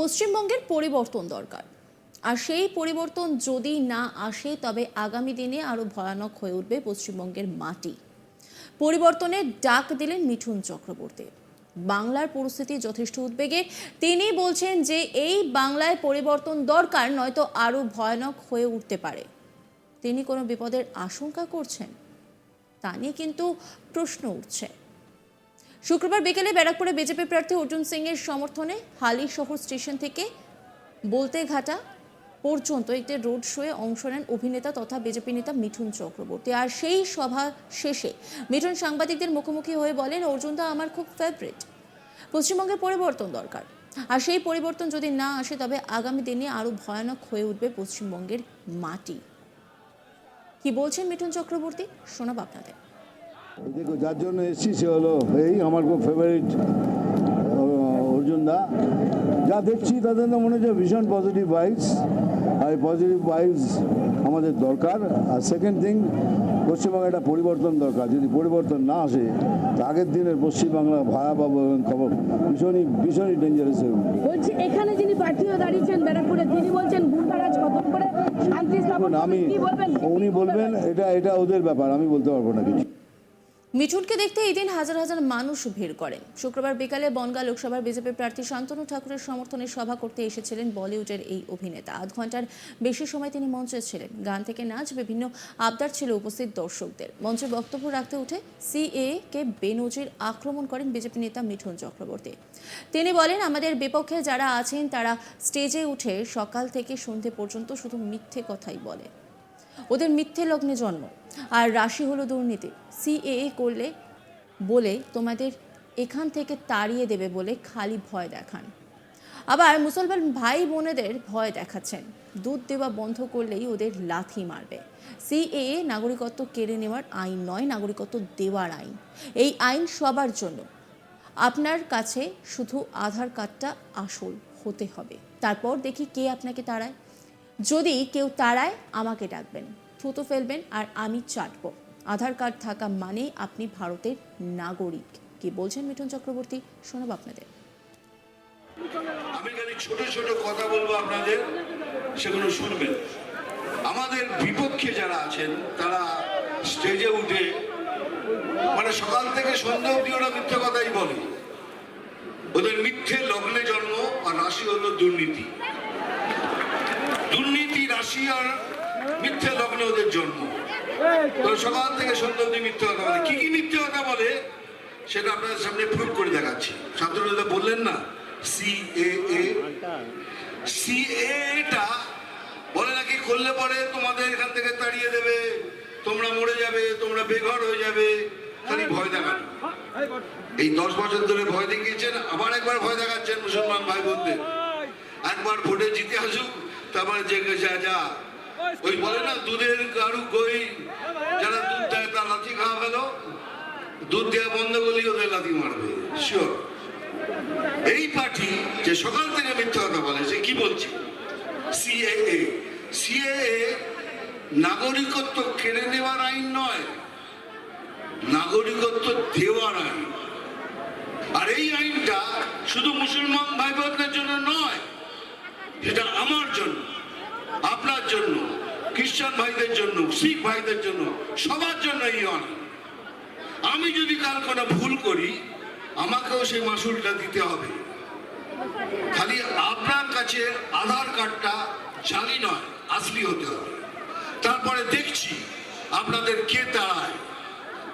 পশ্চিমবঙ্গের পরিবর্তন দরকার। আর সেই পরিবর্তন যদি না আসে, তবে আগামী দিনে আরও ভয়ানক হয়ে উঠবে পশ্চিমবঙ্গের মাটি। পরিবর্তনের ডাক দিলেন মিঠুন চক্রবর্তী। বাংলার পরিস্থিতি যথেষ্ট উদ্বেগে। তিনি বলছেন যে, এই বাংলায় পরিবর্তন দরকার, নয়তো আরও ভয়ানক হয়ে উঠতে পারে। তিনি কোনো বিপদের আশঙ্কা করছেন? তা নিয়ে কিন্তু প্রশ্ন উঠছে। শুক্রবার বিকেলে ব্যারাকপুরে বিজেপি প্রার্থী অর্জুন সিং এর সমর্থনে হালি শহর স্টেশন থেকে বলতে ঘাটা পর্যন্ত একটি রোড শোয়ে অংশ নেন অভিনেতা তথা বিজেপি নেতা মিঠুন চক্রবর্তী। আর সেই সভা শেষে মিঠুন সাংবাদিকদের মুখোমুখি হয়ে বলেন অর্জুনদা আমার খুব ফেভারিট পশ্চিমবঙ্গে পরিবর্তন দরকার। আর সেই পরিবর্তন যদি না আসে, তবে আগামী দিনে আরও ভয়ানক হয়ে উঠবে পশ্চিমবঙ্গের মাটি। কি বলছেন মিঠুন চক্রবর্তী? শোনাব আপনাদের। দেখো যার জন্য এসছি সে হলো এই আমার খুব ফেভারিট অর্জুন দা। যা দেখছি তাদের তো মনে হচ্ছে ভীষণ পজিটিভ ভাইবস আর এই পজিটিভ ভাইবস আমাদের দরকার। আর সেকেন্ড থিং পশ্চিমবঙ্গে একটা পরিবর্তন দরকার। যদি পরিবর্তন না আসে তা আগের দিনের পশ্চিমবাংলা ভয়াবহ খবর ভীষণই ভীষণই ডেঞ্জারাস হয়ে উঠবে। বলছি এখানে যিনি দাঁড়িয়েছেন ব্যারাকপুরে তিনি বলছেন খতম করে শান্তি স্থাপন আমি উনি বলবেন এটা এটা ওদের ব্যাপার আমি বলতে পারব না কিছু। মিঠুনকে দেখতে এই দিন হাজার হাজার মানুষ ভিড় করেন। শুক্রবার বিকালে বনগা লোকসভার বিজেপি প্রার্থী শান্তনু ঠাকুরের সমর্থনে সভা করতে এসেছিলেন বলিউডের এই অভিনেতা। আধ ঘণ্টার বেশি সময় তিনি মঞ্চে ছিলেন। গান থেকে নাচ, বিভিন্ন আবদার ছিল উপস্থিত দর্শকদের। মঞ্চে বক্তব্য রাখতে উঠে সিএ কে বেনজির আক্রমণ করেন বিজেপি নেতা মিঠুন চক্রবর্তী। তিনি বলেন, আমাদের বিপক্ষে যারা আছেন, তারা স্টেজে উঠে সকাল থেকে সন্ধে পর্যন্ত শুধু মিথ্যে কথাই বলে। ওদের মিথ্যে লগ্নে জন্ম। আর রাশি হলো দুর্নীতি। সিএএ করলে বলে তোমাদের এখান থেকে তাড়িয়ে দেবে বলে খালি ভয় দেখান। আবার মুসলমান ভাই বোনেদের ভয় দেখাচ্ছেন। দুধ দেওয়া বন্ধ করলেই ওদের লাথি মারবে। সিএএ নাগরিকত্ব কেড়ে নেওয়ার আইন নয়, নাগরিকত্ব দেওয়ার আইন। এই আইন সবার জন্য। আপনার কাছে শুধু আধার কার্ডটা আসল হতে হবে। তারপর দেখি কে আপনাকে তাড়ায়। যদি কেউ তাড়ায়, আমাকে ডাকবেন, থুতো ফেলবেন আর আমি চাটব। আধার কার্ড থাকা মানেই আপনি ভারতের নাগরিক। কি বলছেন মিঠুন চক্রবর্তী? শোনাব আপনাদের। আমি খালি ছোট ছোট কথা বলব আপনাদের, সেগুলো শুনবেন। আমাদের বিপক্ষে যারা আছেন, তারা স্টেজে উঠে মানে সকাল থেকে সন্ধ্যা অবধি ওরা মিথ্যে কথাই বলে। ওদের মিথ্যে লগ্নে জন্ম আর রাশি হলো দুর্নীতি। দুর্নীতি, রাশি আর মিথ্যে লগ্নে ওদের জন্ম। সকাল থেকে সন্ধ্যা অবধি মিথ্যে কথা বলে। কি কি মিথ্যে কথা বলে? সেটা আপনাদের সামনে প্রুভ করে দেখাচ্ছি। ছাত্ররা বললেন না? সি এ সিএএ সিএটা বলে নাকি করলে পরে তোমাদের এখান থেকে তাড়িয়ে দেবে, তোমরা মরে যাবে, তোমরা বেঘর হয়ে যাবে, খালি ভয় দেখানো। এই দশ বছর ধরে ভয় দেখিয়েছেন, আবার একবার ভয় দেখাচ্ছেন মুসলমান ভাই বোনদের একবার ভোটে জিতে আসুক তারপরে যে যা যা। ওই বলে না, দুধের কারু কই? যারা দুধ দেয় তার লাথি খাওয়া গেল। দুধ দেওয়া বন্ধ করলেই ওদের লাথি মারবে শিওর এই পার্টি যে সকাল থেকে মিথ্যা কথা বলে, সে কি বলছে? সিএএ সিএএ নাগরিকত্ব কেড়ে নেওয়ার আইন নয়, নাগরিকত্ব দেওয়ার আইন। আর এই আইনটা শুধু মুসলমান ভাই বোনদের জন্য নয় সেটা আমার জন্য, আপনার জন্য খ্রিস্টান ভাইদের জন্য, শিখ ভাইদের জন্য, সবার জন্য এই আইন আমি যদি কাল কোনো ভুল করি, আমাকেও সেই মাসুলটা দিতে হবে। খালি আপনার কাছে আধার কার্ডটা জালি নয়, আসলি হতে হবে। তারপরে দেখছি আপনাদের কে তাড়ায়।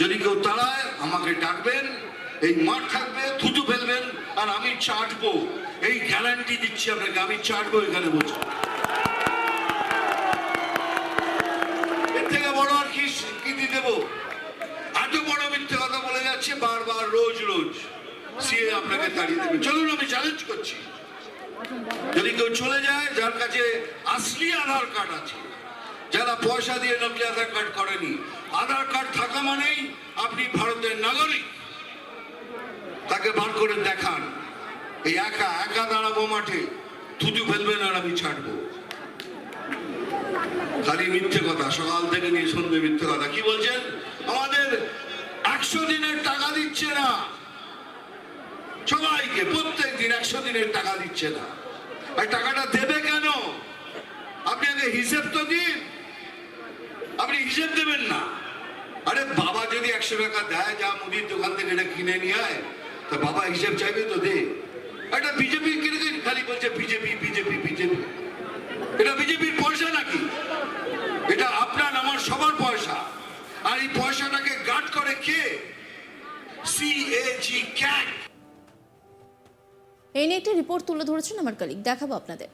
যদি কেউ তাড়ায়, আমাকে ডাকবেন, এই মাঠ থাকবে, থুতু ফেলবেন, আর আমি চাটবো। এই গ্যারান্টি দিচ্ছি আপনাকে আমি চাটবো এখানে বসে। এর থেকে বড় আর কি দিয়ে দেবো? এত বড় মিথ্যে কথা বলে যাচ্ছে, বারবার, রোজ রোজ। সিএ আপনাকে তাড়িয়ে দেবে। চলুন, আমি চ্যালেঞ্জ করছি। যদি কেউ চলে যায়, যার কাছে আসলি আধার কার্ড আছে, যারা পয়সা দিয়ে নকলি আধার কার্ড করেনি, আধার কার্ড থাকা মানেই আপনি ভারতের নাগরিক। তাকে বার করে দেখান। এই একা একা দাঁড়াবো মাঠে, থুতু ফেলবেন আর আমি ছাড়বো। খালি মিথ্যে কথা, সকাল থেকে নিয়ে সন্ধ্যে মিথ্যে কথা। কি বলছেন? আমাদের একশো দিনের টাকা দিচ্ছে না। সবাইকে প্রত্যেক দিন একশো দিনের টাকা দিচ্ছে না। আর টাকাটা দেবে কেন? আপনি আগে হিসেব তো দিন। আপনি হিসেব দেবেন না। আরে বাবা যদি একশো টাকা দেয়, যা মুদির দোকান থেকে এটা কিনে নিয়ে আয়, তা বাবা হিসেব চাইবে তো দে। একটা বিজেপি কিনে দিন খালি বলছে বিজেপি বিজেপি বিজেপি। এটা বিজেপির পয়সা নাকি? এটা আপনার আমার সবার পয়সা। আর এই পয়সাটাকে গার্ড করে কে? সিএজি ক্যাট এই নিয়ে একটি রিপোর্ট তুলে ধরেছেন আমার কলিগ দেখাবো আপনাদের।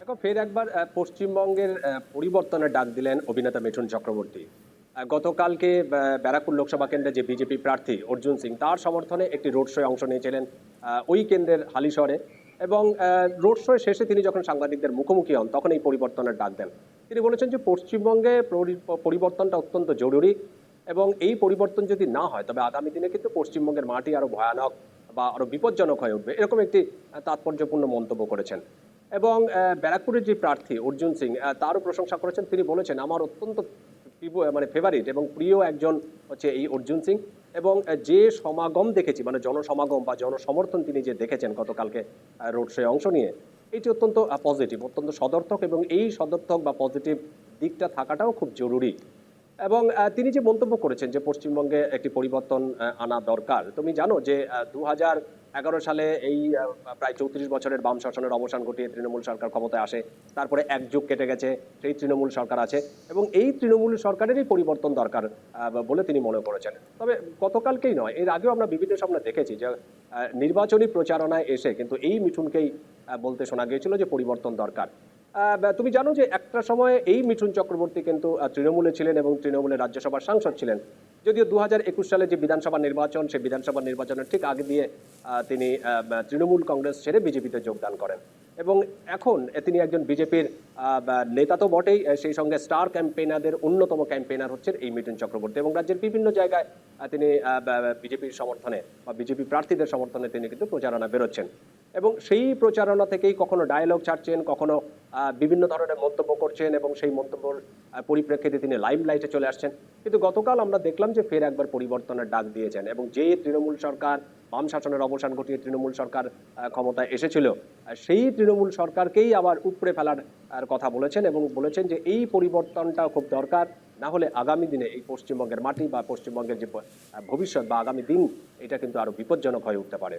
দেখো ফের একবার পশ্চিমবঙ্গের পরিবর্তনের ডাক দিলেন অভিনেতা মিঠুন চক্রবর্তী। গতকালকে ব্যারাকপুর লোকসভা কেন্দ্রে যে বিজেপি প্রার্থী অর্জুন সিং, তার সমর্থনে একটি রোড শোয়ে অংশ নিয়েছিলেন ওই কেন্দ্রের হালিশহরে। এবং রোড শো শেষে তিনি যখন সাংবাদিকদের মুখোমুখি হন, তখন এই পরিবর্তনের ডাক দেন। তিনি বলেছেন যে, পশ্চিমবঙ্গে পরিবর্তনটা অত্যন্ত জরুরি এবং এই পরিবর্তন যদি না হয়, তবে আগামী দিনে কিন্তু পশ্চিমবঙ্গের মাটি আরও ভয়ানক বা আরও বিপজ্জনক হয়ে উঠবে, এরকম একটি তাৎপর্যপূর্ণ মন্তব্য করেছেন। এবং ব্যারাকপুরের যে প্রার্থী অর্জুন সিং তারও প্রশংসা করেছেন। তিনি বলেছেন, আমার অত্যন্ত মানে ফেভারিট এবং প্রিয় একজন হচ্ছে এই অর্জুন সিং। এবং যে সমাগম দেখেছি মানে জনসমাগম বা জনসমর্থন তিনি যে দেখেছেন গতকালকে রোড শোয়ে অংশ নিয়ে, এটি অত্যন্ত পজিটিভ অত্যন্ত সদর্থক এবং এই সদর্থক বা পজিটিভ দিকটা থাকাটাও খুব জরুরি। এবং তিনি যে মন্তব্য করেছেন যে পশ্চিমবঙ্গে একটি পরিবর্তন আনা দরকার, তুমি জানো যে দু এগারো সালে এই প্রায় চৌত্রিশ বছরের বাম শাসনের অবসান ঘটিয়ে তৃণমূল সরকার ক্ষমতায় আসে, তারপরে এক যুগ কেটে গেছে, সেই তৃণমূল সরকার আছে এবং এই তৃণমূল সরকারেরই পরিবর্তন দরকার বলে তিনি মনে করেছেন। তবে গতকালকেই নয়, এর আগেও আমরা বিভিন্ন সময় দেখেছি যে নির্বাচনী প্রচারণায় এসে কিন্তু এই মিঠুনকেই বলতে শোনা গিয়েছিল যে পরিবর্তন দরকার। তুমি জানো যে একটা সময় এই মিঠুন চক্রবর্তী কিন্তু তৃণমূলে ছিলেন এবং তৃণমূলের রাজ্যসভার সাংসদ ছিলেন। যদিও দু হাজার একুশ সালে যে বিধানসভা নির্বাচন, সেই বিধানসভা নির্বাচনের ঠিক আগে দিয়ে তিনি তৃণমূল কংগ্রেস ছেড়ে বিজেপিতে যোগদান করেন। এবং এখন তিনি একজন বিজেপির নেতা তো বটেই সেই সঙ্গে স্টার ক্যাম্পেইনারদের অন্যতম ক্যাম্পেইনার হচ্ছেন এই মিঠুন চক্রবর্তী। এবং রাজ্যের বিভিন্ন জায়গায় তিনি বিজেপির সমর্থনে বা বিজেপি প্রার্থীদের সমর্থনে তিনি কিন্তু প্রচারণা বেরোচ্ছেন। এবং সেই প্রচারণা থেকেই কখনো ডায়ালগ ছাড়ছেন, কখনো বিভিন্ন ধরনের মন্তব্য করছেন এবং সেই মন্তব্যর পরিপ্রেক্ষিতে তিনি লাইম লাইটে চলে আসছেন। কিন্তু গতকাল আমরা দেখলাম যে ফের একবার পরিবর্তনের ডাক দিয়েছেন এবং যে তৃণমূল সরকার, বাম শাসনের অবসান ঘটিয়ে তৃণমূল সরকার ক্ষমতায় এসেছিল সেই তৃণমূল সরকারকেই আবার উপড়ে ফেলার কথা বলেছেন এবং বলেছেন যে এই পরিবর্তনটা খুব দরকার, না হলে আগামী দিনে এই পশ্চিমবঙ্গের মাটি বা পশ্চিমবঙ্গের যে ভবিষ্যৎ বা আগামী দিন, এটা কিন্তু আরও বিপজ্জনক হয়ে উঠতে পারে।